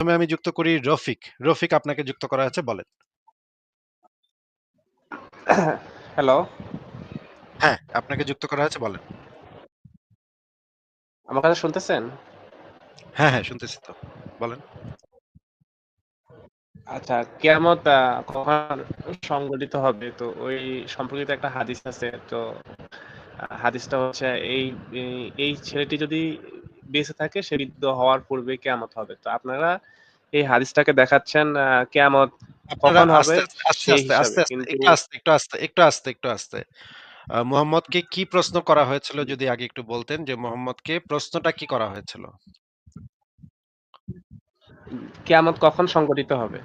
প্রথমে আমি যুক্ত করি রফিক। রফিক আপনাকে যুক্ত করা হয়েছে বলেন। হ্যালো। হ্যাঁ, আপনাকে যুক্ত করা হয়েছে বলেন। আমার কথা শুনতেছেন? হ্যাঁ, হ্যাঁ শুনতেছি তো। বলেন। আচ্ছা, কিয়ামত কখন সংঘটিত হবে? তো ওই সম্পর্কিত একটা হাদিস আছে। তো হাদিসটা হচ্ছে এই এই ছেলেটি যদি বেঁচে থাকে সে বৃদ্ধ হওয়ার পূর্বে কিয়ামত হবে। তো আপনারা এই হাদিসটাকে দেখাচ্ছেন কিয়ামত কখন হবে একটু আস্তে, একটু আস্তে, একটু আস্তে, মুহাম্মদকে কি প্রশ্ন করা হয়েছিল যদি আগে একটু বলতেন যে মুহাম্মদকে প্রশ্নটা কি করা হয়েছিল? কিয়ামত কখন সংঘটিত হবে?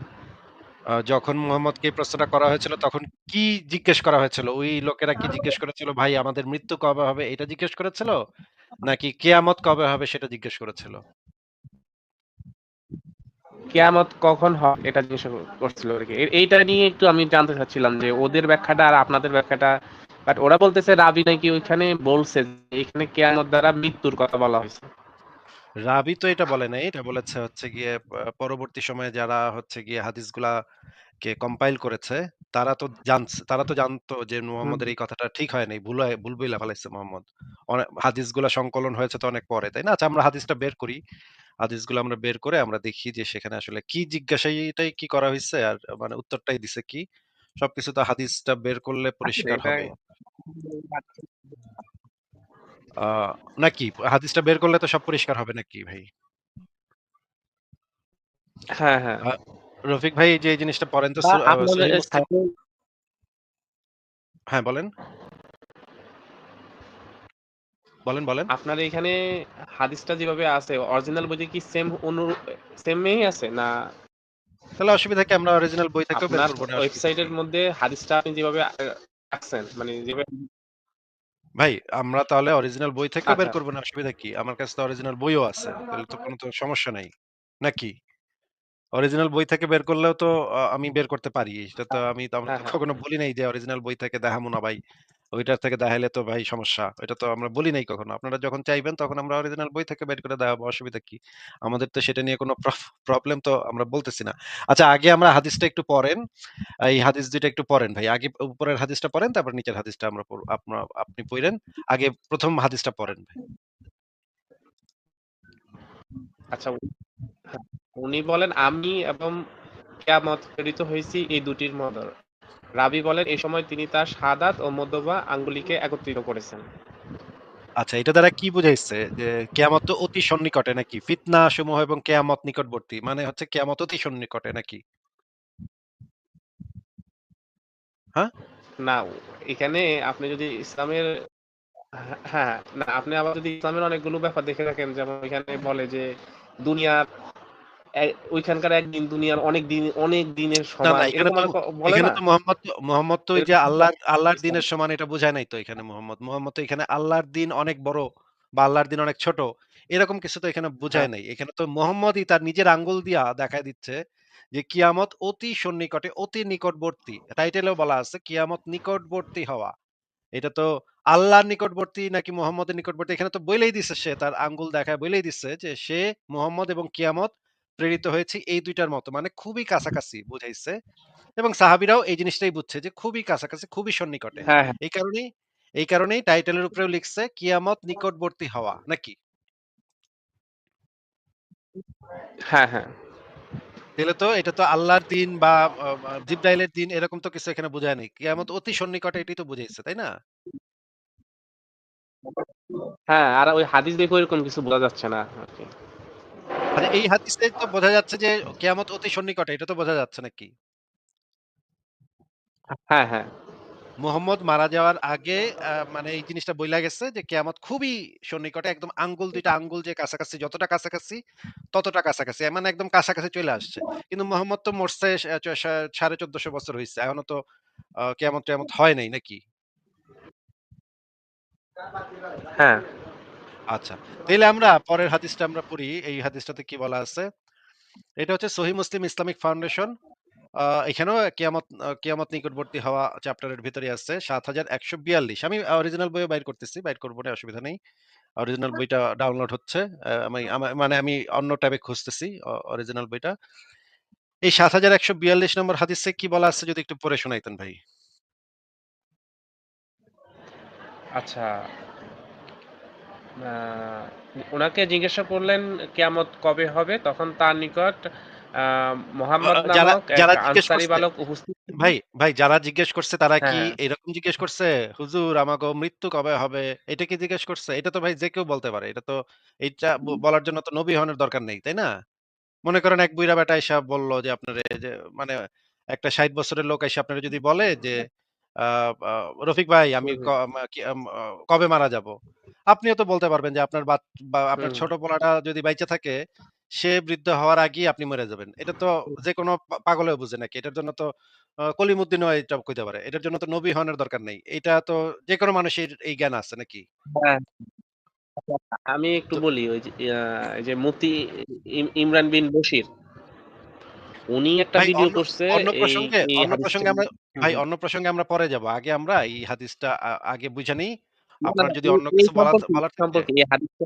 যখন মুহাম্মদকে প্রশ্নটা করা হয়েছিল তখন কি জিজ্ঞেস করা হয়েছিল? ওই লোকেরা কি জিজ্ঞেস করেছিল ভাই আমাদের মৃত্যু কবে হবে এটা জিজ্ঞেস করেছিল? নাকি কিয়ামত কবে হবে সেটা জিজ্ঞেস করেছিল? কিয়ামত কখন হবে এটা জিজ্ঞাসা করছিল আরকি। এ এইটা নিয়ে একটু আমি জানতে চাচ্ছিলাম যে ওদের ব্যাখ্যাটা আর আপনাদের ব্যাখ্যাটা বাট ওরা বলতেছে রাবি নাকি ওইখানে বলছে এখানে কেয়ামত দ্বারা মৃত্যুর কথা বলা হয়েছে রাবি তো এটা বলে নাই। এটা বলেছে হচ্ছে গিয়ে পরবর্তী সময়ে যারা হচ্ছে গিয়ে হাদিসগুলাকে কম্পাইল করেছে তারা তো জানছে তারা তো জানতো যে হুম। মুহাম্মদের এই কথাটা ঠিক হয় নাই। ভুল ভুল বইলা ফেলাইছে মুহাম্মদ। অনে হাদিসগুলা সংকলন হয়েছে তো অনেক পরে, তাই না? আচ্ছা আমরা হাদিসটা বের করি। হাদিসগুলো আমরা বের করে আমরা দেখি যে সেখানে আসলে কি জিজ্ঞাসাটাই কি করা হইছে আর মানে উত্তরটাই দিছে কি। সবকিছু তো হাদিসটা বের করলে পরিষ্কার এটা হবে। নাকি? হাদিসটা বের করলে তো সব পরিষ্কার হবে নাকি ভাই? হ্যাঁ, হ্যাঁ। রফিক ভাই যে জিনিসটা পড়েন তো হ্যাঁ, বলেন। বলেন, বলেন। আপনার এখানে হাদিসটা যেভাবে আছে অরিজিনাল বইতে কি সেম অনুরূপ সেমই আছে? না তাহলে অসুবিধা কি? আমরা অরিজিনাল বই থেকেও বের আপনার করব না ওয়েবসাইটের মধ্যে হাদিসটা আপনি যেভাবে আ রাখছেন মানে যেভাবে ভাই আমরা তাহলে অরিজিনাল বই থেকে বের আচ্ছা। করব না অসুবিধা কি? আমার কাছে তো অরিজিনাল বইও আছে। তাহলে তো কোনো তো সমস্যা নাই। নাকি? অরিজিনাল বই থেকে বের করলেও তো আমি বের করতে পারি। সেটা তো আমি তো আমরা হ্যাঁ, তো হ্যাঁ। কখনো বলি নাই যে অরিজিনাল বই থেকে দেখামু না ভাই। ওইটার থেকে দেখাইলে তো ভাই সমস্যা। এটা তো আমরা বলি নাই কখনো। আপনারা যখন চাইবেন তখন আমরা অরিজিনাল বই থেকে বের করে দেখাবো। অসুবিধা কি? আমাদের তো সেটা নিয়ে কোন প্রবলেম তো আমরা বলতেছি না। আচ্ছা আগে আমরা হাদিসটা একটু পড়েন। এই হাদিস ২ টা একটু পড়েন ভাই। আগে উপরের হাদিসটা পড়েন তারপর নিচের হাদিসটা আমরা পড়ব। আপনা আপনি পইড়েন। আগে প্রথম হাদিসটা পড়েন ভাই। আচ্ছা উনি বলেন আমি এবং কিয়ামত প্রেরিত হয়েছি এই দুটির মধ্যে। রাবী বলেন এই সময় তিনি তার শাহাদাত ও মধ্যমা আঙ্গুলিকে একত্রিত করেছেন। আচ্ছা এটা দ্বারা কি বুঝাইছে? যে কিয়ামত তো অতি সন্নিকটে নাকি? ফিতনা সমূহ এবং কিয়ামত নিকটবর্তী। মানে হচ্ছে কিয়ামত অতি সন্নিকটে নাকি? হ্যাঁ? না এখানে আপনি যদি ইসলামের হ্যাঁ, হ্যাঁ, না আপনি আবার যদি ইসলামের অনেকগুলো ব্যাপার দেখে থাকেন যেমন এখানে বলে যে দুনিয়ার ওইখানকার একদিন দুনিয়ার অনেক দিন অনেক দিনের সমান এখানে এরকম তো বলে না? মোহাম্মদ তো মোহাম্মদ তো যে এরকম আল্লাহর দিনের সমান এটা বুঝায় নাই তো এখানে মোহাম্মদ। মোহাম্মদ তো এখানে আল্লাহর দিন অনেক বড় বা আল্লাহর দিন অনেক ছোট। এরকম কিছু তো এখানে হ্যাঁ, বুঝায় নাই। এখানে তো মোহাম্মদই তার নিজের আঙ্গুল দিয়া দেখায় দিচ্ছে যে কিয়ামত অতি সন্নিকটে, অতি নিকটবর্তী। টাইটেলেও বলা আছে কিয়ামত নিকটবর্তী হওয়া। এটা তো আল্লাহর নিকটবর্তী নাকি মোহাম্মদের নিকটবর্তী এখানে তো বলেই দিছে সে তার আঙ্গুল দেখায় বইলেই দিচ্ছে যে সে মোহাম্মদ এবং কিয়ামত প্রেরিত হয়েছে এই ২ টার মতো। মানে খুবই কাছাকাছি বুঝাইছে। এবং সাহাবীরাও এই জিনিসটাই বুঝছে যে খুবই কাছাকাছি, খুবই সন্নিকটে। হ্যাঁ, হ্যাঁ, এই কারণেই এই কারণেই টাইটেলের উপরেও লিখছে কিয়ামত নিকটবর্তী হওয়া নাকি? হ্যাঁ, হ্যাঁ। তাহলে তো এটা তো আল্লাহর দিন বা জিবরাইলের দিন এরকম তো কিছু এখানে বোঝায় নাই। কিয়ামত অতি সন্নিকটে এটাই তো বুঝাইছে, তাই না? হ্যাঁ, আর ওই হাদিস দেখে ওইরকম কিছু বোঝা যাচ্ছে না আরকি। আচ্ছা এই হাদিসে তো বোঝা যাচ্ছে যে কিয়ামত অতি সন্নিকটে এটা তো বোঝা যাচ্ছে নাকি? হ্যাঁ, হ্যাঁ। মুহাম্মদ মারা যাওয়ার আগে মানে এই জিনিসটা বইলা গেছে যে কিয়ামত খুবই সন্নিকটে একদম আঙ্গুল দুইটা আঙ্গুল যে কাছাকাছি যতটা কাছাকাছি ততটা কাছাকাছি। মানে একদম কাছাকাছি চলে আসছে। কিন্তু মোহাম্মদ তো মরছে সাড়ে চোদ্দশো বছর হইছে। এখনও তো কেয়ামত কিয়ামত-টিয়ামত হয় নাই নাকি? হ্যাঁ। আচ্ছা। তাইলে আমরা পরের হাদিসটা আমরা পড়ি। এই হাদিসটাতে কি বলা আছে? এটা হচ্ছে সহিহ মুসলিম ইসলামিক ফাউন্ডেশন। এখানেও কিয়ামত কিয়ামত নিকটবর্তী হওয়া চ্যাপ্টারের ভিতরেই আছে ৭১৪২ আমি অরিজিনাল বইও বাইর করতেছি। বাইর করব না অসুবিধা নেই। অরিজিনাল বইটা ডাউনলোড হচ্ছে। আমি মানে আমি অন্য ট্যাবে খুঁজতেছি অরিজিনাল বইটা। এই ৭১৪২ নম্বর হাদিসে কি বলা আছে যদি একটু পড়ে শোনাইতেন ভাই? আচ্ছা। আ উনাকে জিজ্ঞাসা করলেন কিয়ামত কবে হবে? তখন তার নিকট মোহাম্মদ নামক আনসারী বালক উপস্থিত ভাই, ভাই যারা জিজ্ঞেস করছে তারা হ্যাঁ, কি হ্যাঁ। এরকম জিজ্ঞেস করছে? "হুজুর আমাগো মৃত্যু কবে হবে?" এটা কি জিজ্ঞেস করছে? এটা তো ভাই যে কেউ বলতে পারে। এটা তো এইটা বলার জন্য তো নবী হওয়ার দরকার নেই, তাই না? মনে করেন এক বুইড়া বেটা আইসা বলল যে আপনার যে মানে একটা ৬০ বছরের লোক আইসা আপনারে যদি বলে যে আ "রফিক ভাই আমি কবে মারা যাব আপনিও তো বলতে পারবেন যে আপনার বা আপনার ছোট পোলাটা যদি বাইচা থাকে, সে বৃদ্ধ হওয়ার আগেই আপনি মইরা যাবেন। এটা তো যেকোনো পা পাগলেও বুঝে নাকি। এটার জন্য তো আ কলিমুদ্দিনও এটা কইতে পারে। এটার জন্য তো নবী হওয়ার দরকার নেই। এটা তো যেকোনো মানুষের এই জ্ঞান আছে নাকি? হ্যাঁ। আমি একটু বলি ওই যে যে মুফতি ইমরান বিন বশির উনি একটা ভিডিও করছে অন্য প্রসঙ্গে অন্য প্রসঙ্গে আমরা ভাই অন্য প্রসঙ্গে আমরা পরে যাব। আগে আমরা এই হাদিসটা আগে বুঝে নেই। আপনার যদি অন্য কিছু বলা বলার সম্পর্কে এই হাদিসটা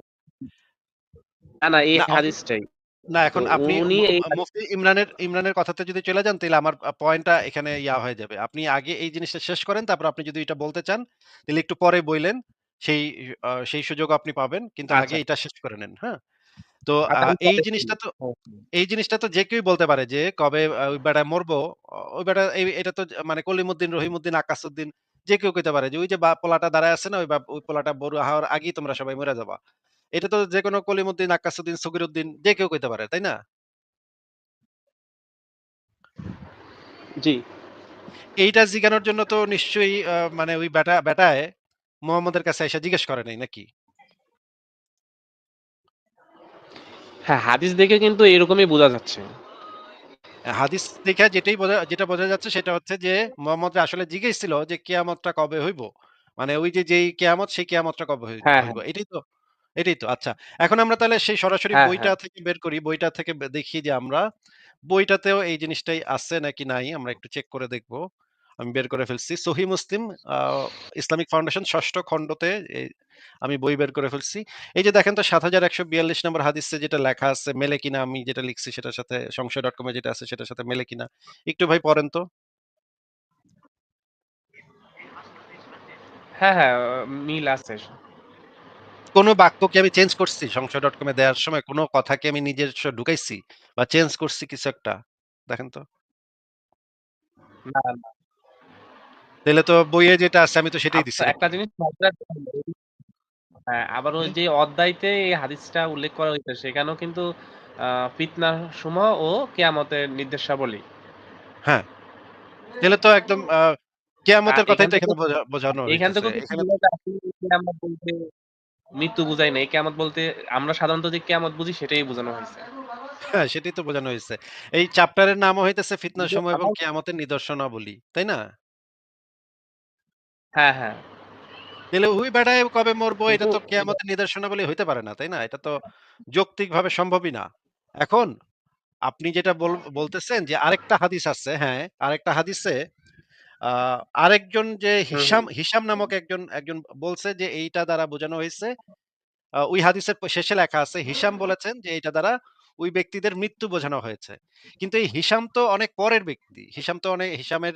না, না এই হাদিসটাই। না এখন আপনি মুফতি ইমরানের ইমরানের কথাতে যদি চলে যান তাহলে আমার পয়েন্টটা এখানে ইয়া হয়ে যাবে। আপনি আগে এই জিনিসটা শেষ করেন তারপর আপনি যদি এটা বলতে চান, তাহলে একটু পরে বইলেন। সেই সেই সুযোগ আপনি পাবেন। কিন্তু আগে আচ্ছা। এটা শেষ করে নেন, হ্যাঁ? তো এই জিনিসটা তো হুম। এই জিনিসটা তো যে কেউই বলতে পারে যে কবে ওই বেটা মরবো। ওই বেটা এটা তো মানে কলিমুদ্দিন, রহিমউদ্দিন, আকাশউদ্দিন যে কেউ কইতে পারে যে ওই যে বা পোলাটা দাঁড়ায় আছে না? ওই বাপ ওই পোলাটা বুড়া হওয়ার আগেই তোমরা সবাই মইরা যাবা। এটা তো যেকোনো কলিমুদ্দিন, আক্কাসউদ্দিন, ছগিরউদ্দিন যে কেউ কইতে পারে, তাই না? জি। এইটা জিগানোর জন্য তো নিশ্চয়ই মানে ওই বেটা বেটায় মোহাম্মদের কাছে আইসা জিজ্ঞেস করে নাই নাকি? হ্যাঁ, হাদিস দেখে কিন্তু এরকমই বোঝা যাচ্ছে। হাদিস দেইখা যেটাই বোঝা যেটা বোঝা যাচ্ছে সেটা হচ্ছে যে মোহাম্মদরে আসলে জিজ্ঞেসছিল যে কিয়ামতটা কবে হইব? মানে ওই যে যেই কেয়ামত সেই কেয়ামতটা কবে হ্যাঁ, হইব? হ্যাঁ। এটাই তো? এটাই তো। আচ্ছা। এখন আমরা তাহলে সেই সরাসরি হ্যাঁ, বইটা। থেকে বের করি। বইটা থেকে দেখি যে আমরা বইটাতেও এই জিনিসটাই আছে নাকি নাই আমরা একটু চেক করে দেখব। আমি বের করে ফেলছি। সহিহ মুসলিম ইসলামিক ফাউন্ডেশন ষষ্ঠ খণ্ডতে আমি বই বের করে ফেলছি। এই যে দেখেন তো ৭১৪২ নম্বর হাদিসে যেটা লেখা আছে মেলে কিনা আমি যেটা লিখছি সেটার সাথে সংশয়.com এ যেটা আছে সেটার সাথে মেলে কিনা? একটু ভাই পড়েন তো। হ্যাঁ, হ্যাঁ, মিল আছে। কোন বাক্য কি আমি চেঞ্জ করছি সংশয়.com এ দেওয়ার সময়? কোন কথা কি আমি নিজস্ব ঢুকাইছি? বা চেঞ্জ করছি কিছু একটা? দেখেন তো। না, না। তাইলে তো বইয়ে যেটা আছে আমি তো সেটাই আচ্ছা দিছিলাম। একটা জিনিস হ্যাঁ, আবার ওই যে অধ্যায়তে এই হাদিসটা উল্লেখ করা হইছে সেখানেও কিন্তু ফিতনার সময় ও কিয়ামতের নির্দেশাবলী। হ্যাঁ। তাইলে তো একদম কিয়ামতের কথাই তো এখানে বোঝা বোঝানো কিছু এখানে বলতে মৃত্যু বুঝায় নাই। কিয়ামত বলতে আমরা সাধারণত যে কিয়ামত বুঝি সেটাই বোঝানো হয়েছে হ্যাঁ, সেটাই তো বোঝানো হয়েছে এই চ্যাপ্টারের নামও হইতেছে ফিতনার সময় এবং কিয়ামতের নিদর্শনাবলী। তাই না? হ্যাঁ, হ্যাঁ। তাইলে ওই কবে মরবো এটা কিন্তু তো কিয়ামতের নিদর্শনাবলী হইতে পারে না, তাই না? এটা তো যৌক্তিকভাবে সম্ভবই না। এখন আপনি যেটা বল বলতেছেন যে আরেকটা হাদিস আছে, হ্যাঁ, আরেকটা হাদিসে আ আরেকজন যে হুম, হুম। নামক একজন একজন বলছে যে এইটা দ্বারা বোঝানো হইছে আ ওই হাদিসের প শেষে লেখা আছে হিসাম বলেছেন যে এইটা দ্বারা ওই ব্যক্তিদের মৃত্যু বোঝানো হয়েছে। কিন্তু এই হিসাম তো অনেক পরের ব্যক্তি। হিসাম তো অনেক হিসামের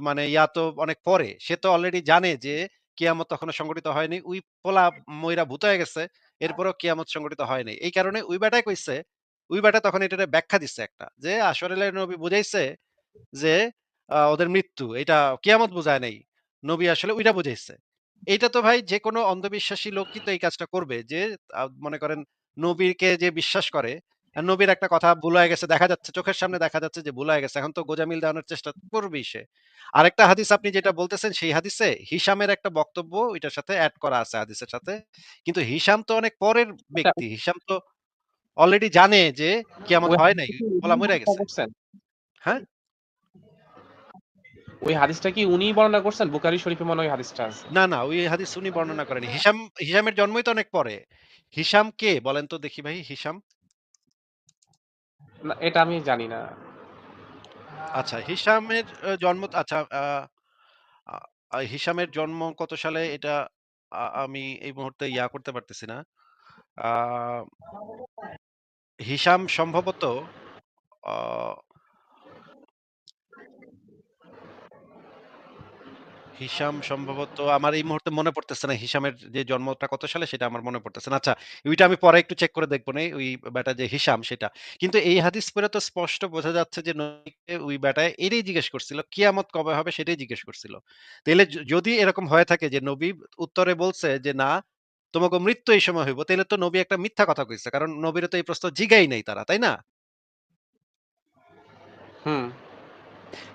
মানে ইয়া তো অনেক পরে। সে তো অলরেডি জানে যে কিয়ামত তখনো সংঘটিত হয়নি। ওই পোলা মইরা ভূত হয়ে গেছে। এরপরেও কিয়ামত সংঘটিত হয় নাই। এই কারণে ওই বেটাই কইছে, ওই বেটা তখন এটারে ব্যাখ্যা দিছে একটা। যে আসলে নবী বুঝাইছে যে ওদের মৃত্যু। এটা কিয়ামত বুঝায় নাই। নবী আসলে ওইটা বুঝাইছে। এইটা তো ভাই যেকোনো অন্ধবিশ্বাসী লোকই তো এই কাজটা করবে। যে মনে করেন নবীকে যে বিশ্বাস করে, নবীর একটা কথা ভুল হয়ে গেছে দেখা যাচ্ছে, চোখের সামনে দেখা যাচ্ছে যে ভুল হয়ে গেছে। এখন তো গোঁজামিল দেওয়ানোর চেষ্টা করবেই সে। আরেকটা হাদিস আপনি যেটা বলতেছেন সেই হাদিসে হিশামের একটা বক্তব্য ওইটার সাথে এড করা আছে হাদিসের সাথে। কিন্তু হিশাম তো অনেক পরের আচ্ছা ব্যক্তি। হিশাম তো অলরেডি জানে যে কিয়ামত ওই হয় নাই। কি পোলা বর্ণনা গেছে। হ্যাঁ? ওই হাদিসটা কি উনিই বর্ণনা করছেন? বুখারী শরীফে মনে হয় ওই হাদিসটা আছে। না, না ওই হাদিস উনি বর্ণনা করেনি। হিসাম হিসামের জন্মই তো অনেক পরে। হিসাম কে বলেন তো দেখি ভাই হিশাম? এটা আমি জানি না। আচ্ছা হিশামের জন্ম আচ্ছা আ হিশামের জন্ম কত সালে এটা আমি এই মুহূর্তে ইয়া করতে পারতেছি না। আ হিশাম সম্ভবত অ হিশাম সম্ভবত আমার এই মুহূর্তে মনে পড়তেছে না হিশামের যে জন্মটা কত সালে সেটা আমার মনে পড়তেছে না। আচ্ছা ওইটা আমি পরে একটু চেক করে দেখব নে ওই ব্যাটা যে হিশাম সেটা। কিন্তু এই হাদিস পড়ে তো স্পষ্ট বোঝা যাচ্ছে যে নবীকে ওই ব্যাটায় এটাই জিজ্ঞেস করছিল, কিয়ামত কবে হবে সেটাই জিজ্ঞেস করছিল। তাইলে য যদি এরকম হয়ে থাকে যে নবী উত্তরে বলছে যে, "না, তোমাকে মৃত্যু এই সময় হইব।" তাহলে তো নবী একটা মিথ্যা কথা কইছে। কারণ নবীরে তো এই প্রশ্ন জিগাই নাই তারা, তাই না? হুম।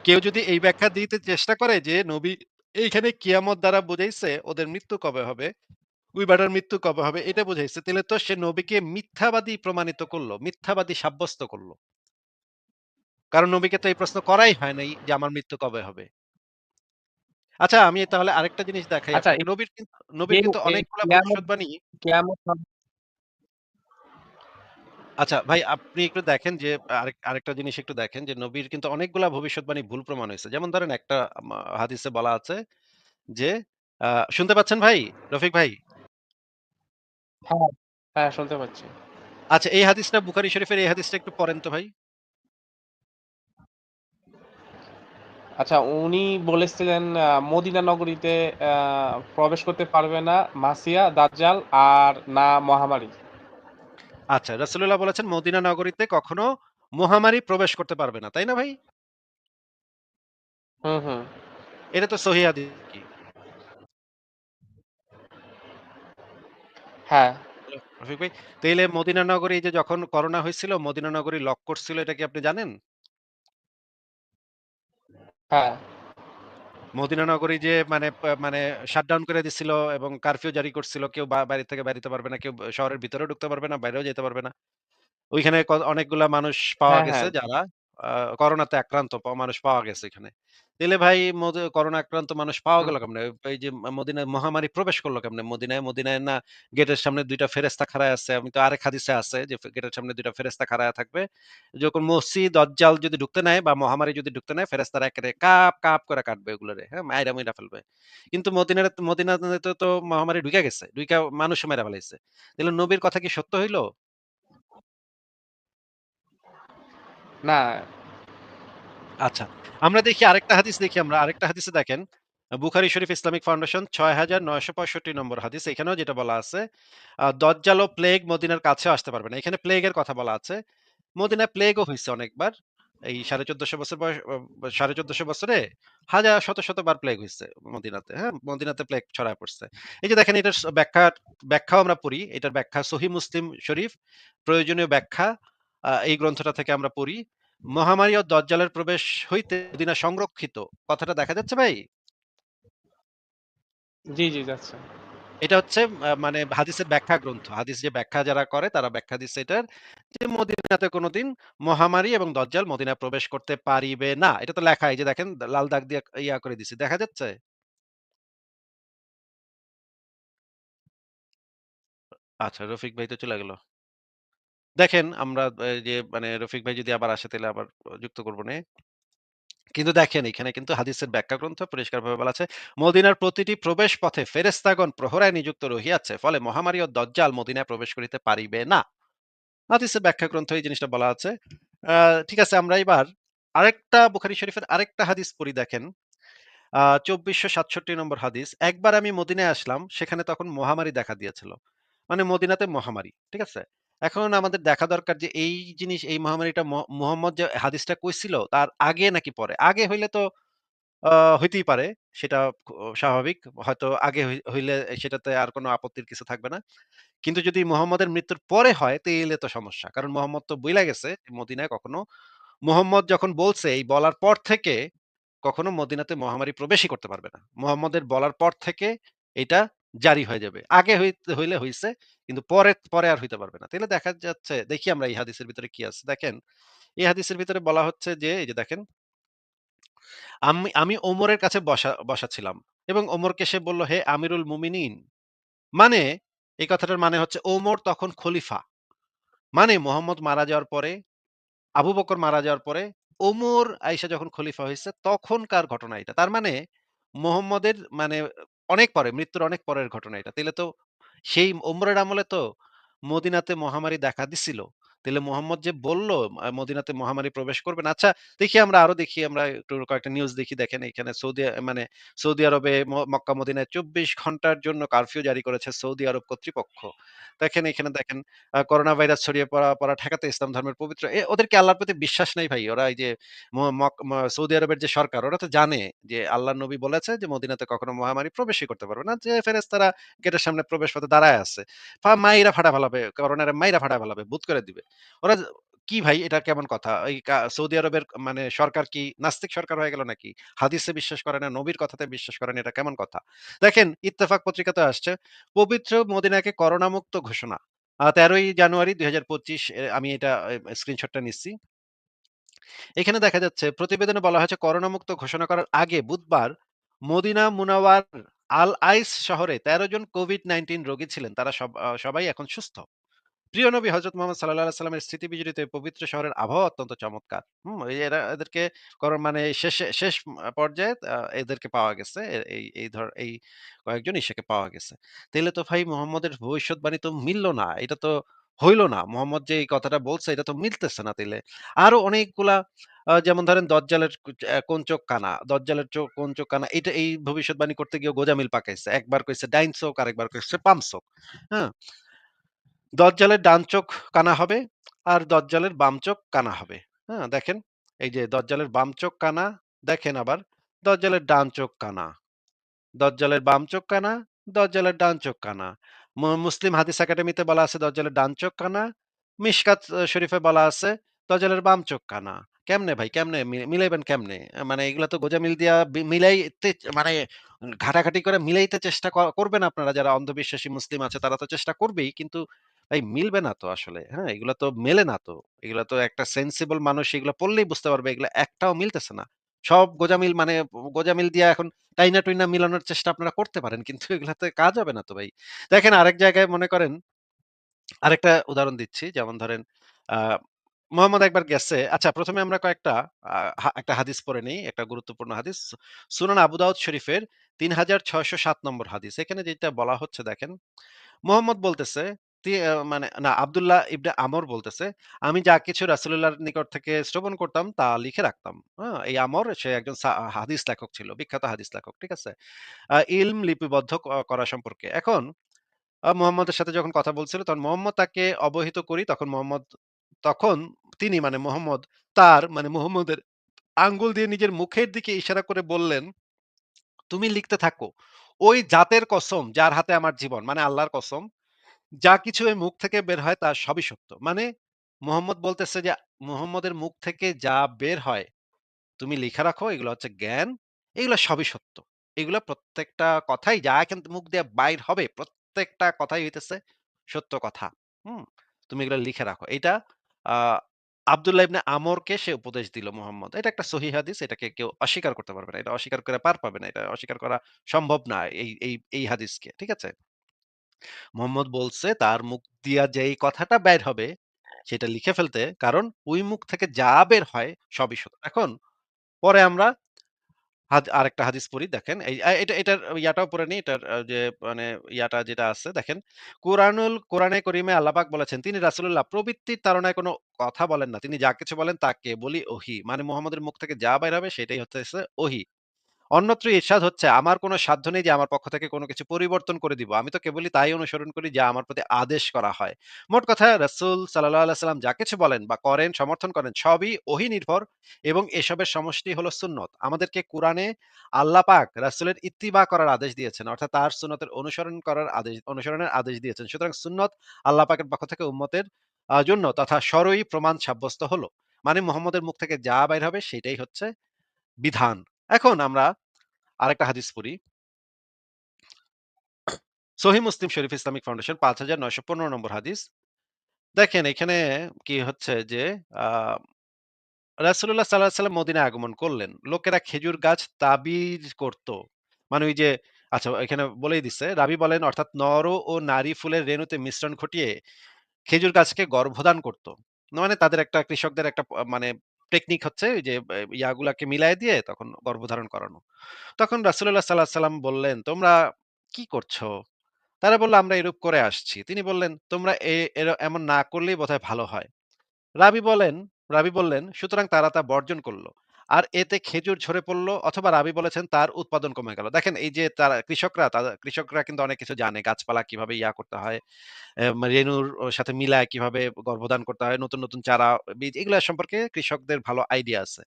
কেউ যদি এই ব্যাখ্যা দিতে চেষ্টা করে যে নবী এইখানে কিয়ামত দ্বারা বুঝাইছে ওদের মৃত্যু কবে হবে, ওই বেটার মৃত্যু কবে হবে এটা বুঝাইছে। তাইলে তো সে নবীকে মিথ্যাবাদী প্রমাণিত করল, মিথ্যাবাদী সাব্যস্ত করল কারণ নবীকে তো এই প্রশ্ন করাই হয় নাই যে আমার মৃত্যু কবে হবে। আচ্ছা আমি তাহলে আরেকটা জিনিস দেখাই আচ্ছা নবীর কিন নবীর কিন্তু অনেকগুলা ভবিষ্যৎবাণী কিয়ামত আচ্ছা ভাই আপনি একটু দেখেন যে আরেক আরেকটা জিনিস একটু দেখেন যে নবীর কিন্তু অনেকগুলা ভবিষ্যৎবাণী ভুল প্রমাণ হইছে। যেমন ধরেন একটা হাদিসে বলা আছে যে শুনতে পাচ্ছেন ভাই? রফিক ভাই? হ্যাঁ, হ্যাঁ শুনতে পাচ্ছি। আচ্ছা এই হাদিসটা বুখারী শরীফের এই হাদিসটা একটু পড়েন তো ভাই। আচ্ছা উনি বলেছিলেন মদিনা নগরীতে আ প্রবেশ করতে পারবে না মাসিয়া, দাজ্জাল আর না মহামারী। আচ্ছা রাসূলুল্লাহ বলেছেন মদিনা নগরীতে কখনো মহামারী প্রবেশ করতে পারবে না। তাই না ভাই? হুম, হুম। এটা তো হাদিস কি? হ্যাঁ, রফিক ভাই। তাইলে মদিনা নগরী যে যখন করোনা হইছিল মদিনা নগরী লক করছিল এটা কি আপনি জানেন? হ্যাঁ, মদিনা নগরী যে মানে মানে শাটডাউন করে দিছিল এবং কারফিউ জারি করছিল। কেউ বাড়ি থেকে বাড়িতে পারবে না। কেউ শহরের ভিতরে ঢুকতে পারবে না, বাইরেও যেতে পারবে না। ওইখানে অনেকগুলা মানুষ পাওয়া হ্যাঁ, গেছে হ্যাঁ। যারা আ করোনাতে আক্রান্ত মানুষ পাওয়া গেছে এখানে। তাইলে ভাই মদ করোনা আক্রান্ত মানুষ পাওয়া গেল কেমনে? এই যে মদিনায় মহামারী প্রবেশ করল কেমনে মদিনায়? মদিনায় না গেটের সামনে ২ টা ফেরেশতা খাড়ায় আছে। আমি তো আরেক হাদিসে আছে যে গেটের সামনে ২ টা ফেরেশতা খাড়ায়া থাকবে। যখন মসি দজ্জাল যদি ঢুকতে নেয় বা মহামারী যদি ঢুকতে নেয় ফেরেশতারা একেরে কাপ, কাপ করে কাটবে ওগুলোরে, হ্যাঁ? মাইরা মুইরা ফেলবে। কিন্তু মদিনার মদিনাতে তো মহামারী ঢুইকা গেছে। ঢুইকা মানুষও মাইরা ফেলাইছে। তাহলে নবীর কথা কি সত্য হইল? না, আচ্ছা। আমরা দেখি আরেকটা হাদিস দেখি আমরা। আরেকটা হাদিসে দেখেন, বুখারী শরীফ ইসলামিক ফাউন্ডেশন ৬৯৬৫ নম্বর হাদিস। এখানেও যেটা বলা আছে, দজ্জাল ও প্লেগ মদিনার কাছে আসতে পারবে না। এখানে প্লেগের কথা বলা আছে। মদিনায় প্লেগও হইছে অনেকবার। এই ১৪৫০ বছর বয়স অ ১৪৫০ বছরে হাজার শত, শত বার প্লেগ হয়েছে মদিনাতে, হ্যাঁ? মদিনাতে প্লেগ ছড়ায় পড়ছে। এই যে দেখেন এটার ব্যাখ্যা ব্যাখ্যাও আমরা পড়ি। এটার ব্যাখ্যা সহিহ মুসলিম শরীফ প্রয়োজনীয় ব্যাখ্যা এই গ্রন্থটা থেকে আমরা পড়ি। মহামারী ও দজ্জালের প্রবেশ হইতে মদিনা সংরক্ষিত। কথাটা দেখা যাচ্ছে ভাই? জি, জি যাচ্ছে। এটা হচ্ছে মানে হাদিসের ব্যাখ্যা গ্রন্থ। হাদিস যে ব্যাখ্যা যারা করে তারা ব্যাখ্যা দিচ্ছে এটার যে মদিনাতে কোনদিন মহামারী এবং দজ্জাল মদিনা প্রবেশ করতে পারিবে না। এটা তো লেখা এই যে দেখেন লাল দাগ দিয়ে ইয়া করে দিছি। দেখা যাচ্ছে? আচ্ছা রফিক ভাই তো চলে গেল। দেখেন আমরা যে মানে রফিক ভাই যদি আবার আসে তাইলে আবার যুক্ত করব নে। কিন্তু দেখেন এখানে কিন্তু হাদিসের ব্যাখ্যা গ্রন্থ পরিষ্কারভাবে বলা আছে, মদিনার প্রতিটি প্রবেশ পথে ফেরেশতাগণ প্রহরায় নিযুক্ত রহিয়াছে। ফলে মহামারী ও দজ্জাল মদিনায় প্রবেশ করিতে পারিবে না। হাদিসের ব্যাখ্যা গ্রন্থে এই জিনিসটা বলা আছে। ঠিক আছে আমরা এবার আরেকটা বুখারী শরীফের আরেকটা হাদিস পড়ি দেখেন। আহ চব্বিশশো সাতষট্টি নম্বর হাদিস। একবার আমি মদিনায় আসলাম, সেখানে তখন মহামারী দেখা দিয়েছিল। মানে মদিনাতে মহামারী। ঠিক আছে? এখন আমাদের দেখা দরকার যে, এই জিনিস, এই মহামারীটা মুহাম্মদ যে হাদিসটা কইছিল, তার আগে নাকি পরে? আগে হইলে তো হইতেই পারে। সেটা স্বাভাবিক। হয়তো আগে হই, হইলে সেটাতে আর কোনো আপত্তির কিছু থাকবে না। কিন্তু যদি মুহাম্মদের মৃত্যুর পরে হয়, তাইলে তো সমস্যা। কারণ মুহাম্মদ তো বইলা গেছে মদিনায় কখনো মুহাম্মদ যখন বলছে, এই বলার পর থেকে কখনো মদিনাতে মহামারী প্রবেশই করতে পারবে না। মুহাম্মদের বলার পর থেকে এটা জারি হয়ে যাবে। আগে হইলে হইছে কিন্তু পরে, পরে আর হইতে পারবে না। তাইলে দেখা যাচ্ছে দেখি আমরা এই হাদিসের ভিতরে কি আছে। দেখেন, এই হাদিসের ভিতরে বলা হচ্ছে যে এই যে দেখেন, আমি আমি ওমরের কাছে বসা বসা ছিলাম এবং ওমরকে সে বলল, "হে আমিরুল মুমিনিন" মানে এই কথাটার মানে হচ্ছে ওমর তখন খলিফা। মানে মোহাম্মদ মারা যাওয়ার পরে, আবু বকর মারা যাওয়ার পরে ওমর আইসা যখন খলিফা হইছে তখনকার ঘটনা এটা। তার মানে মোহাম্মদের মানে অনেক পরে, মৃত্যুর অনেক পরের ঘটনা এটা। তাহলে তো সেই ওমরের আমলে তো মদিনাতে মহামারী দেখা দিছিল। তাইলে মোহাম্মদ যে বলল মদিনাতে মহামারী প্রবেশ করবেন আচ্ছা দেখি আমরা আরও দেখি, আমরা একটু কয়েকটা নিউজ দেখি, দেখেন এখানে সৌদি মানে সৌদি আরবে মক্কা মদিনায় ২৪ ঘণ্টার জন্য কারফিউ জারি করেছে সৌদি আরব কর্তৃপক্ষ। দেখেন এখানে দেখেন করোনা ভাইরাস ছড়িয়ে পড়া পড়া ঠেকাতে ইসলাম ধর্মের পবিত্র ওদেরকে আল্লাহর প্রতি বিশ্বাস নাই ভাই। ওরা এই যে সৌদি আরবের যে সরকার, ওরা তো জানে যে আল্লাহ নবী বলেছে যে মদিনাতে কখনো মহামারী প্রবেশই করতে পারবে না। যে ফেরেশতারা গেটের সামনে প্রবেশ পথে দাঁড়ায় আছে। মাইরা ফাটায় ফালাবে। করোনারে মাইরা ফাটায় ফালাবে। ভূত করে দিবে। ওরা কি ভাই এটা কেমন কথা? এই সৌদি আরবের মানে সরকার কি নাস্তিক সরকার হয়ে গেল নাকি? হাদিসে বিশ্বাস করে না, নবীর কথাতে বিশ্বাস করে না, এটা কেমন কথা? দেখেন ইত্তেফাক পত্রিকাতে আসছে, পবিত্র মদিনাকে করোনামুক্ত ঘোষণা। আ ১৩ই জানুয়ারি ২০২৫ এ আমি এটা স্ক্রিনশটটা নিচ্ছি। এখানে দেখা যাচ্ছে প্রতিবেদনে বলা হয়েছে করোনামুক্ত ঘোষণা করার আগে বুধবার মদিনা মুনাওয়ার আল আইস শহরে ১৩ জন কোভিড-19 রোগী ছিলেন। তারা সব সবাই এখন সুস্থ। প্রিয় নবী হযরত মুহাম্মদ আলাইহি সাল্লামের স্মৃতি বিজড়িত এই পবিত্র শহরের আবহাওয়া অত্যন্ত চমৎকার। হুম? এরা এদেরকে মানে শেষে শেষ পর্যায়ে এদেরকে পাওয়া গেছে। এই এই ধর এই কয়েকজন ইশাকে পাওয়া গেছে। তাইলে তো ভাই মুহাম্মদের ভবিষ্যৎবাণী তো মিলল না। এটা তো হইল না। মুহাম্মদ যে এই কথাটা বলছে এটা তো মিলতেছে না তাইলে। আরও অনেকগুলা যেমন ধরেন দজ্জালের কোন চোখ কানা, দজ্জালের চোখ কোন চোখ কানা এটা এই ভবিষ্যৎবাণী করতে গিয়ে গোজামিল পাকাইছে। একবার কইছে ডাইন চোখ, আরেকবার কইছে বাম চোখ। হ্যাঁ? দজ্জালের ডান চোখ কানা হবে, আর দজ্জালের বাম চোখ কানা হবে। হ্যাঁ? দেখেন এই যে দজ্জালের বাম চোখ কানা, দেখেন আবার দজ্জালের ডান চোখ কানা। দজ্জালের বাম চোখ কানা, দজ্জালের ডান চোখ কানা। মুসলিম হাদিস একাডেমিতে বলা আছে দজ্জালের ডান চোখ কানা। মিশকাত শরীফে বলা আছে দজ্জালের বাম চোখ কানা। কেমনে ভাই কেমনে মিলাইবেন কেমনে? মানে এগুলা তো গোঁজামিল দিয়া বি মিলাইতে মানে ঘাটাঘাটি করে মিলাইতে চেষ্টা করবেন আপনারা যারা অন্ধবিশ্বাসী মুসলিম আছে তারা তো চেষ্টা করবেই। কিন্তু ভাই মিলবে না তো আসলে। হ্যাঁ? এগুলা তো মেলে না তো। এগুলা তো একটা সেনসিবল মানুষ এগুলা পড়লেই বুঝতে পারবে এগুলা একটাও মিলতেছে না। সব গোঁজামিল মানে গোঁজামিল দিয়া এখন টাইনা-টুইনা মিলানোর চেষ্টা আপনারা করতে পারেন। কিন্তু এগুলাতে কাজ হবে না তো ভাই। দেখেন আরেক জায়গায় মনে করেন আরেকটা উদাহরণ দিচ্ছি। যেমন ধরেন মুহাম্মদ একবার গেছে আচ্ছা ১ম এ আমরা কয়েকটা একটা হাদিস পড়ে নেই। একটা গুরুত্বপূর্ণ হাদিস। সুনান আবু দাউদ শরীফের ৩৬০৭ নম্বর হাদিস। এখানে যেটা বলা হচ্ছে দেখেন, মুহাম্মদ বলতেছে মানে না আব্দুল্লাহ ইবনে আমর বলতেছে, "আমি যা কিছু রাসূলুল্লাহর নিকট থেকে শ্রবণ করতাম তা লিখে রাখতাম।" হ্যাঁ? এই আমর সে একজন হাদিস লেখক ছিল। বিখ্যাত হাদিস লেখক। ঠিক আছে? ইলম লিপিবদ্ধ করা সম্পর্কে। এখন মুহাম্মদের সাথে যখন কথা বলছিল তখন মুহাম্মদ তাকে অবহিত করি তখন মুহাম্মদ তখন তিনি মানে মুহাম্মদ তার মানে মুহাম্মদের আঙ্গুল দিয়ে নিজের মুখের দিকে ইশারা করে বললেন, "তুমি লিখতে থাকো। ওই জাতের কসম যার হাতে আমার জীবন" মানে আল্লাহর কসম, "যা কিছু এই মুখ থেকে বের হয় তা সবই সত্য।" মানে মুহাম্মদ বলতেছে যে, মুহাম্মদের মুখ থেকে যা বের হয়, তুমি লিখে রাখো, এগুলো হচ্ছে জ্ঞান। এগুলো সবই সত্য। এগুলা প্রত্যেকটা কথাই যা এখান মুখ দিয়ে বাইর হবে, প্রত্যেকটা কথাই হইতেছে সত্য কথা। হুম? তুমি এগুলো লিখে রাখো। এইটা আ, আব্দুল্লাহ ইবনে আমরকে সে উপদেশ দিল মুহাম্মদ। এটা একটা সহিহ হাদিস। এটাকে কেউ অস্বীকার করতে পারবে না। এটা অস্বীকার করে পার পাবে না। এটা অস্বীকার করা সম্ভব না এই এই এই হাদিসকে। ঠিক আছে? মুহাম্মদ বলছে তার মুখ দিয়া যেই কথাটা বের হবে সেটা লিখে ফেলতে। কারণ ওই মুখ থেকে যা বের হয় সবই সত্য। এখন পরে আমরা আরেকটা হাদিস পড়ি দেখেন। এটা এটার ইয়াটাও পড়ে নিই। এটার যে মানে ইয়াটা যেটা আছে দেখেন। কুরআনুল কোরআনে করিমে আল্লাহ পাক বলেছেন, তিনি রাসূলুল্লাহ প্রবৃত্তির তাড়নায় কোন কথা বলেন না। তিনি যা কিছু বলেন তা কেবলই ওহী। মানে মুহাম্মদের মুখ থেকে যা বাইর হবে সেটাই হচ্ছে ওহী। অন্যত্র ইরশাদ হচ্ছে, "আমার কোনো সাধ্য নেই যে আমার পক্ষ থেকে কোনো কিছু পরিবর্তন করে দিব। আমি তো কেবলই তাই অনুসরণ করি যা আমার প্রতি আদেশ করা হয়।" মোট কথা রাসূল আলাইহি সাল্লাম যা কিছু বলেন বা করেন, সমর্থন করেন সবই ওহী নির্ভর এবং এসবের সমষ্টি হলো সুন্নত। আমাদেরকে কোরআনে আল্লাহ পাক রাসূলের ইত্তিবা করার আদেশ দিয়েছেন। অর্থাৎ তার সুন্নতের অনুসরণ করার আদেশ অনুসরণের আদেশ দিয়েছেন। সুতরাং সুন্নত আল্লাহ পাকের পক্ষ থেকে উম্মতের জন্য তথা শরঈ প্রমাণ সাব্যস্ত হলো। মানে মুহাম্মদের মুখ থেকে যা বাইর হবে সেটাই হচ্ছে বিধান। এখন আমরা আরেকটা হাদিস পড়ি। সহিহ মুসলিম শরীফ ইসলামিক ফাউন্ডেশন ৫৯১৫ নম্বর হাদিস। দেখেন, এখানে কি হচ্ছে যে সাল্লাল্লাহু আলাইহি ওয়াসাল্লাম মদিনায় আগমন করলেন। লোকেরা খেজুর গাছ তাবিজ করত। মানে ওই যে আচ্ছা এখানে বলেই দিছে। রাবি বলেন, অর্থাৎ নর ও নারী ফুলের রেণুতে মিশ্রণ ঘটিয়ে খেজুর গাছকে গর্ভদান করত। মানে তাদের একটা কৃষকদের একটা মানে টেকনিক হচ্ছে ওই যে ইয়াগুলাকে মিলাই দিয়ে তখন গর্ভধারণ করানো। তখন রাসুল্লাহ সাল্লাহ সাল্লাম বললেন, "তোমরা কি করছ?" তারা বলল "আমরা এরূপ করে আসছি।" তিনি বললেন, "তোমরা এমন না করলেই বোধহয় ভালো হয়।" রাবি বলেন রাবি বললেন, "সুতরাং তারা তা বর্জন করল। আর এতে খেজুর ঝরে পড়ল অথবা রাবী বলেছেন তার উৎপাদন কমে গেল।" দেখেন এই যে তারা কৃষকরা কৃষকরা কিন্তু অনেক কিছু জানে। গাছপালা কীভাবে ইয়া করতে হয়, রেণুর সাথে মিলায় কীভাবে গর্ভধান করতে হয়, নতুন, নতুন চারা, বীজ এগুলা সম্পর্কে কৃষকদের ভালো আইডিয়া আছে।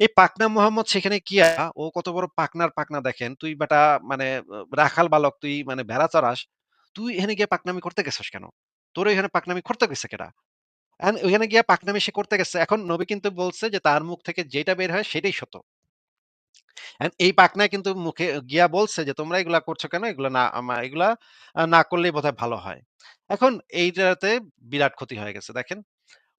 এই পাকনা মোহাম্মদ সেখানে গিয়া ও কত বড় পাকনার পাকনা দেখেন। তুই বেটা মানে রাখাল বালক, তুই মানে ভেড়া চড়াস। তুই এখানে গিয়ে পাকনামি করতে গেছস কেন? তোর এখানে পাকনামি করতে কইছে কেডা? এখন ওইখানে গিয়া পাকনামি সে করতে গেছে। এখন নবী কিন্তু বলছে যে তার মুখ থেকে যেটা বের হয় সেটাই সত্য। এই পাকনায় কিন্তু মুখে গিয়া বলছে যে, "তোমরা এগুলা করছ কেন? এগুলা না এগুলা না করলেই বোধহয় ভালো হয়।" এখন এইটাতে বিরাট ক্ষতি হয়ে গেছে। দেখেন,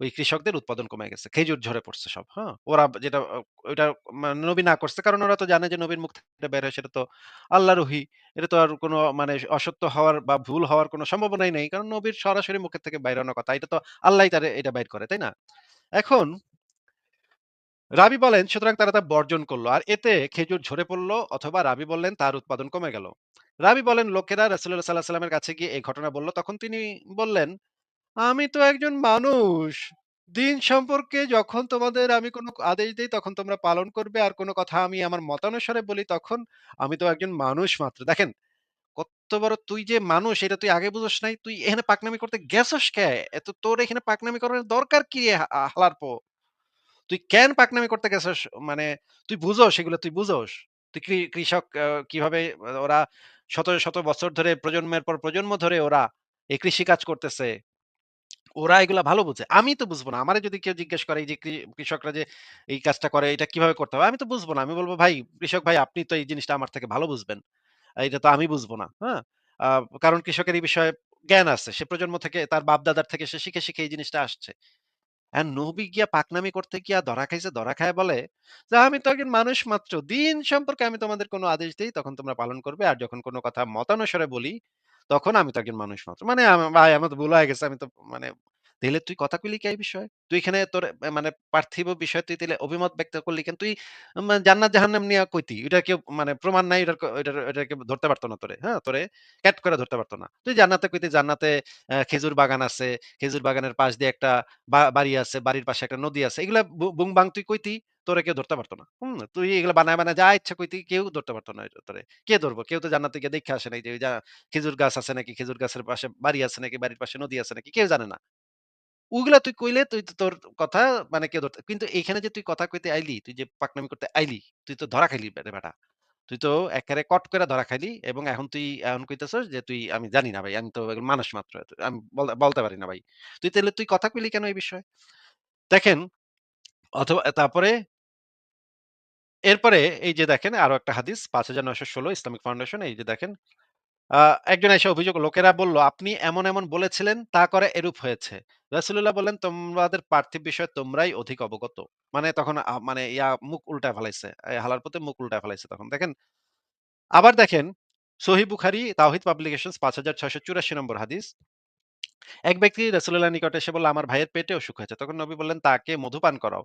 ওই কৃষকদের উৎপাদন কমে গেছে। খেজুর ঝরে পড়ছে সব, হ্যাঁ? ওরা যেটা ওইটা মা নবী না করছে। কারণ ওরা তো জানে যে নবীর মুখ থেকে বের হয় সেটা তো আল্লাহর ওহী। এটা তো আর কোন মানে অসত্য হওয়ার বা ভুল হওয়ার কোন সম্ভাবনাই নেই। কারণ নবীর সরাসরি মুখের থেকে বাইর হওয়ার কথা। এটা তো আল্লাহই তারে এটা বাইর করে, তাই না? এখন রাবী বলেন, "সুতরাং তারা তা বর্জন করল আর এতে খেজুর ঝরে পড়ল অথবা রাবি বললেন তার উৎপাদন কমে গেল।" রাবি বলেন, "লোকেরা রাসূলুল্লাহ সাল্লাল্লাহু আলাইহি ওয়াসাল্লামের কাছে গিয়ে এই ঘটনা বলল। তখন তিনি বললেন, আমি তো একজন মানুষ। দিন সম্পর্কে যখন তোমাদের আমি কোন আদেশ দেই তখন তোমরা পালন করবে। আর কোন কথা আমি আমার মতানুসারে বলি তখন আমি তো একজন মানুষ মাত্র।" দেখেন, কত্ত বড় তুই যে মানুষ এটা তুই আগে বুঝোস নাই? তুই এখানে পাকনামি করতে গেছস কে? এত তোর এখানে পাকনামি করার দরকার কি হালার পো? তুই কেন পাকনামি করতে গেছস? মানে তুই বুঝোস এগুলো তুই বুঝোস? তুই কৃষক কীভাবে ওরা শত, শত বছর ধরে প্রজন্মের পর প্রজন্ম ধরে ওরা এই কৃষিকাজ করতেছে। ওরা এগুলা ভালো বুঝে। আমি তো বুঝব না। আমারে যদি কেউ জিজ্ঞেস করে যে কৃষকরা যে এই কাজটা করে এটা কীভাবে করতে হবে? আমি তো বুঝব না। আমি বলব, "ভাই কৃষক ভাই আপনি তো এই জিনিসটা আমার থেকে ভালো বুঝবেন। এটা তো আমি বুঝব না।" হ্যাঁ? কারণ কৃষকের এই বিষয়ে জ্ঞান আছে। সে প্রজন্ম থেকে তার বাপ-দাদার থেকে সে শিখে, শিখে এই জিনিসটা আসছে। এখন নবী গিয়া পাকনামি করতে গিয়া ধরা খাইছে, ধরা খায়া বলে যে, "আমি তো একজন মানুষ মাত্র। দিন সম্পর্কে আমি তোমাদের কোনো আদেশ দেই তখন তোমরা পালন করবে। আর যখন কোনো কথা মতানুসারে বলি তখন আমি তো একজন মানুষ মাত্র।" মানে ভাই, আমার তো ভুল হয়ে গেছে। আমি তো মানে তাইলে তুই কথা কইলি কে এই বিষয়ে? তুই এখানে তোর মানে পার্থিব বিষয়ে তুই তাইলে অভিমত ব্যক্ত করলি কেন? তুই জান্নাত জাহান্নাম নিয়া কইতি। এটা কেউ মানে প্রমাণ নাই এটার এটা কেউ ধরতে পারত না তোরে। হ্যাঁ? তোরে ক্যাট করে ধরতে পারত না। তুই জান্নাতে কইতি জান্নাতে খেজুর বাগান আছে। খেজুর বাগানের পাশ দিয়ে একটা বাড়ি আছে। বাড়ির পাশে একটা নদী আছে। এগুলা বুং-বাং তুই কইতি। তোরে কেউ ধরতে পারতো না। হুম? তুই এগুলা বানায়, বানায় যা ইচ্ছা কইতি। কেউ ধরতে পারতো না তোরে। কে ধরবো কেউ তো জান্নাতে গিয়ে দেখে আসে নাই যে, খেজুর গাছ আছে নাকি, খেজুর গাছের পাশে বাড়ি আছে নাকি, বাড়ির পাশে নদী আছে নাকি কেউ জানে না। ওগুলা তুই কইলে তুই তো তোর কথা মানে কেউ ধরতে কিন্তু এইখানে যে তুই কথা কইতে আইলি, তুই যে পাকনামি করতে আইলি, তুই তো ধরা খাইলি বে বেটা। তুই তো এক্কারে কট কইরা ধরা খাইলি এবং এখন তুই এখন কইতেছস যে তুই আমি জানি না ভাই। আমি তো মানুষ মাত্র। আমি বলতে পারি না ভাই। তুই তাহলে তুই কথা কইলি কেন এই বিষয়ে? দেখেন অথবা তারপরে এরপরে এই যে দেখেন আরও একটা হাদিস ৫৯১৬ ইসলামিক ফাউন্ডেশন এই যে দেখেন একজন এসে অভিযোগ লোকেরা বলল, "আপনি এমন, এমন বলেছিলেন তা করে এরূপ হয়েছে।" রাসূলুল্লাহ বললেন, "তোমাদের পার্থিব বিষয়ে তোমরাই অধিক অবগত।" মানে তখন মানে ইয়া মুখ উল্টায় ফেলাইছে। হালার পুতে মুখ উল্টায় ফেলাইছে তখন। দেখেন আবার দেখেন সহিহ বুখারী তাওহীদ পাবলিকেশনস ৫৬৮৪ নম্বর হাদিস। এক ব্যক্তি রাসূলুল্লাহর নিকটে এসে বলল, "আমার ভাইয়ের পেটে অসুখ হয়েছে।" তখন নবী বললেন, "তাকে মধু পান করাও।"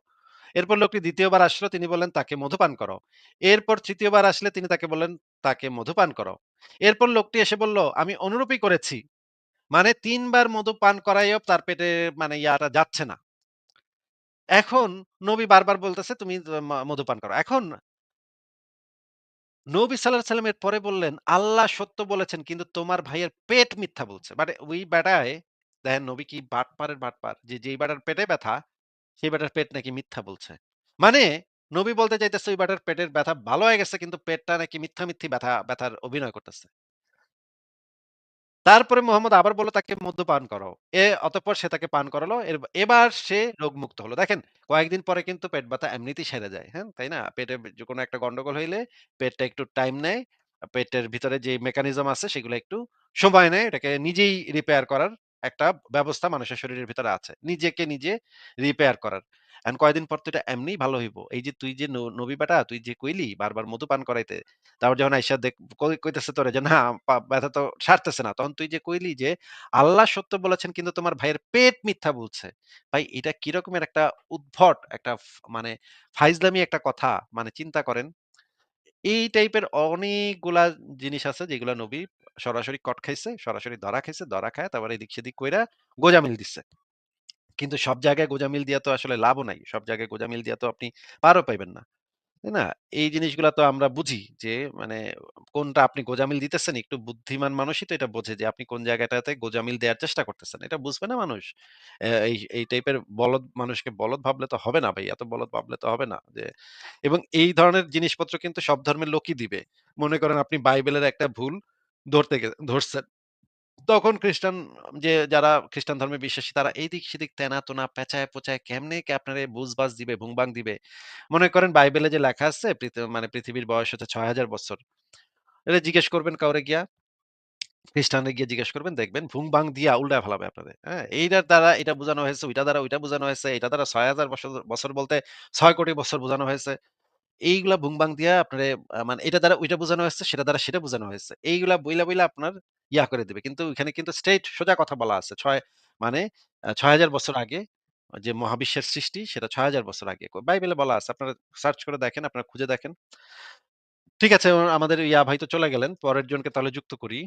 এরপর লোকটি ২য় বার আসলো, তিনি বললেন, "তাকে মধু পান করাও।" এরপর ৩য় বার আসলে তিনি তাকে বললেন, "তাকে মধু পান করাও।" এরপর লোকটি এসে বলল, "আমি অনুরূপই করেছি।" মানে ৩ বার মধু পান করাইয়াও তার পেটে মানে ইয়াটা যাচ্ছে না। এখন নবী বারবার বলতেছে, "তুমি মধু পান করো।" এখন নবী ওয়াসাল্লাম এর পরে বললেন, "আল্লাহ সত্য বলেছেন কিন্তু তোমার ভাইয়ের পেট মিথ্যা বলছে।" মানে ওই বেটায় দেখেন নবী কি বাটপারের বাটপার। যে যেই বেটার পেটে ব্যথা, সেই বেটার পেট নাকি মিথ্যা বলছে। মানে নবী বলতে চাইতেছে ওই বেটার পেটের ব্যথা ভালো হয়ে গেছে কিন্তু পেটটা নাকি মিথ্যা, মিথ্যি ব্যথা ব্যথার অভিনয় করতেছে। তারপরে মোহাম্মদ আবার বলল তাকে মদ্য পান করাও। এ অতঃপর সে তাকে পান করালো। এবার সে রোগমুক্ত হলো। দেখেন কয়েকদিন পরে কিন্তু পেট ব্যথা এমনিতেই সেরে যায়। হ্যাঁ? তাই না? পেটে যে কোনো একটা গন্ডগোল হইলে পেটটা একটু টাইম নেয়। পেটের ভিতরে যে মেকানিজম আছে সেগুলো একটু সময় নেয়। এটাকে নিজেই রিপেয়ার করার একটা ব্যবস্থা মানুষের শরীরের ভিতরে আছে। নিজেকে নিজে রিপেয়ার করার। এখন কয়দিন পর তো এটা এমনিই ভালো হইব। এই যে তুই যে নবী বেটা তুই যে কইলি বারবার মধু পান করাইতে। তারপর যখন আইসা দেখ কইতেছে তোরে যে না ব্যথা তো সারতেছে না। তখন তুই যে কইলি যে আল্লাহ সত্য বলেছেন কিন্তু তোমার ভাইয়ের পেট মিথ্যা বলছে। ভাই এটা কি রকমের একটা উদ্ভট একটা মানে ফাইজলামি একটা কথা মানে চিন্তা করেন। এই টাইপের অনেকগুলা জিনিস আছে যেগুলা নবী সরাসরি কট খাইছে, সরাসরি ধরা খাইছে, ধরা খায় তারপরে এদিক সেদিক কইরা গোঁজামিল দিছে। কিন্তু সব জায়গায় গোঁজামিল দিয়া তো আসলে লাভও নাই। সব জায়গায় গোঁজামিল দিয়া তো আপনি পারও পাইবেন না। তাই না? এই জিনিসগুলা তো আমরা বুঝি যে মানে কোনটা আপনি গোঁজামিল দিতেছেন একটু বুদ্ধিমান মানুষই তো এটা বোঝে যে, আপনি কোন জায়গাটাতে গোঁজামিল দেয়ার চেষ্টা করতেছেন। এটা বুঝবে না মানুষ? এই এই টাইপের বলদ মানুষকে বলদ ভাবলে তো হবে না ভাই। এত বলদ ভাবলে তো হবে না। যে, এবং এই ধরনের জিনিসপত্র কিন্তু সব ধর্মের লোকই দিবে। মনে করেন আপনি বাইবেলের একটা ভুল ধরতে ধরছেন। তখন খ্রিস্টান যে যারা খ্রিস্টান ধর্মে বিশ্বাসী তারা এইদিক সেদিক তেনা-তোনা, পেঁচায়-পোঁচায় কেমনে কে আপনারে বুঝবাজ দিবে, ভুং-ভাং দিবে। মনে করেন বাইবেলে যে লেখা আছে মানে পৃথিবীর বয়স হচ্ছে ৬০০০ বছর। এটা জিজ্ঞেস করবেন কাউরে গিয়া। খ্রিস্টানরে গিয়ে জিজ্ঞেস করবেন দেখবেন ভুং-ভাং দিয়া উল্টায় ফালাবে আপনারে। হ্যাঁ? এইটার দ্বারা এটা বুঝানো হয়েছে, ওইটা দ্বারা ওইটা বুঝানো হয়েছে, এটা দ্বারা ৬০০০ বছর বছর বলতে ছয় কোটি বছর বোঝানো হয়েছে। এইগুলা ভুং-ভাং দিয়া আপনারে মানে এটা দ্বারা ওইটা বোঝানো হয়েছে, সেটা দ্বারা সেটা বোঝানো হয়েছে। এইগুলা বইলা, বইলা আপনার ইয়া করে দেবে কিন্তু এখানে কিন্তু স্ট্রেট সোজা কথা বলা আছে। ছয় মানে ছয় হাজার বছর আগে যে মহাবিশ্বের সৃষ্টি সেটা ৬০০০ বছর আগে। বাইবেলে বলা আছে। আপনারা সার্চ করে দেখেন, আপনারা খুঁজে দেখেন। ঠিক আছে, আমাদের ইয়া ভাই তো চলে গেলেন। পরের জনকে তাহলে যুক্ত করি।